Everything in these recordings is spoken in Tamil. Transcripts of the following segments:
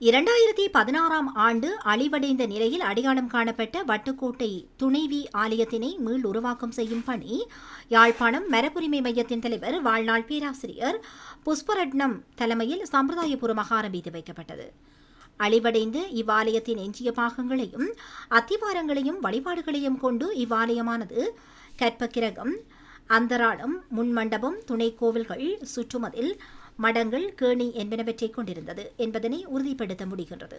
இரண்டாயிரத்தி பதினாறாம் ஆண்டு அழிவடைந்த நிலையில் அடையாளம் காணப்பட்ட வட்டுக்கோட்டை துணைவி ஆலயத்தினை மீள் உருவாக்கம் செய்யும் பணி. யாழ்ப்பாணம் மரபுரிமை மையத்தின் தலைவர் வாழ்நாள் பேராசிரியர் புஷ்பரட்னம் தலைமையில் சம்பிரதாயபூர்வமாக ஆரம்பித்து வைக்கப்பட்டது. அழிவடைந்து இவ்வாலயத்தின் எஞ்சிய பாகங்களையும் அத்திவாரங்களையும் வழிபாடுகளையும் கொண்டு இவ்வாலயமானது கற்பக்கிரகம் அந்தராளம் முன்மண்டபம் துணை கோவில்கள் சுற்றுமதில் மடங்கள் கேணி என்பனவற்றை கொண்டிருந்தது என்பதனை உறுதிப்படுத்த முடிகின்றது.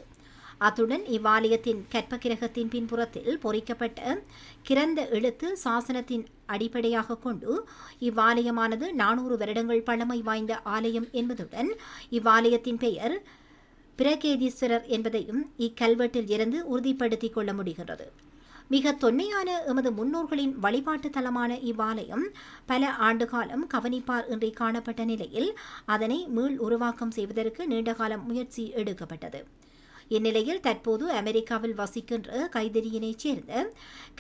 அத்துடன் இவ்வாலயத்தின் கற்பக்கிரகத்தின் பின்புறத்தில் பொறிக்கப்பட்ட கிறந்த எழுத்து சாசனத்தின் அடிப்படையாக கொண்டு இவ்வாலயமானது நானூறு வருடங்கள் பழமை வாய்ந்த ஆலயம் என்பதுடன் இவ்வாலயத்தின் பெயர் பிரகேதீஸ்வரர் என்பதையும் இக்கல்வெட்டில் இருந்து உறுதிப்படுத்திக் கொள்ள முடிகின்றது. மிக தொன்மையான எமது முன்னோர்களின் வழிபாட்டு தலமான இவ்வாலயம் பல ஆண்டுகாலம் கவனிப்பார் இன்றி காணப்பட்ட நிலையில் அதனை மீள் உருவாக்கம் செய்வதற்கு நீண்டகாலம் முயற்சி எடுக்கப்பட்டது. இந்நிலையில் தற்போது அமெரிக்காவில் வசிக்கின்ற கைதறியினைச் சேர்ந்த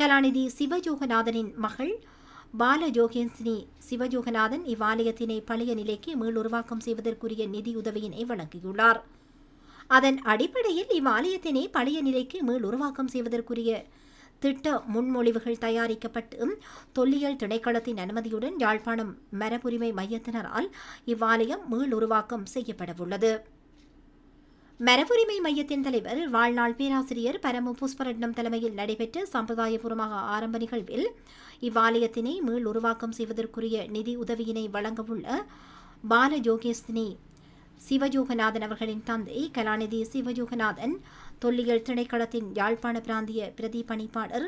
கலாநிதி சிவஜோகநாதனின் மகள் பால ஜோகேன்சினி சிவஜோகநாதன் இவ்வாலயத்தினை பழைய நிலைக்கு மீள் உருவாக்கம் செய்வதற்குரிய நிதியுதவியினை வழங்கியுள்ளார். அதன் அடிப்படையில் இவ்வாலயத்தினை பழைய நிலைக்கு மீள் உருவாக்கம் செய்வதற்குரிய திட்ட முன்மொழிவுகள் தயாரிக்கப்பட்டு தொல்லியல் திணைக்களத்தின் அனுமதியுடன் யாழ்ப்பாணம் மரபுரிமை மையத்தினரால் இவ்வாலயம் மீளுருவாக்கம் செய்யப்படவுள்ளது. மரபுரிமை மையத்தின் தலைவர் வாழ்நாள் பேராசிரியர் பரமு புஷ்பரட்னம் தலைமையில் நடைபெற்ற சம்பிரதாயபூர்வமாக ஆரம்ப நிகழ்வில் இவ்வாலயத்தினை மீள் உருவாக்கம் செய்வதற்குரிய நிதி உதவியினை வழங்கவுள்ள பாலஜோகேஸ்தினி சிவஜோகநாதன் அவர்களின் தந்தை கலாநிதி சிவஜோகநாதன் தொல்லியல் திணைக்களத்தின் யாழ்ப்பாண பிராந்திய பிரதி பணிப்பாளர்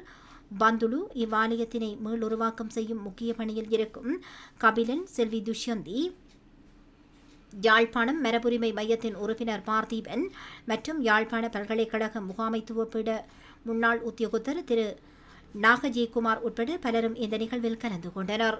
பந்துலு இவ்வாலயத்தினை மீளுருவாக்கம் செய்யும் முக்கிய பணியில் இருக்கும் கபிலன் செல்வி துஷ்யந்தி யாழ்ப்பாணம் மரபுரிமை மையத்தின் உறுப்பினர் பார்த்திபன் மற்றும் யாழ்ப்பாண பல்கலைக்கழக முகாமைத்துவ பீட முன்னாள் உத்தியோகத்தர் திரு நாகஜெயக்குமார் உட்பட பலரும் இந்த நிகழ்வில் கலந்து கொண்டனர்.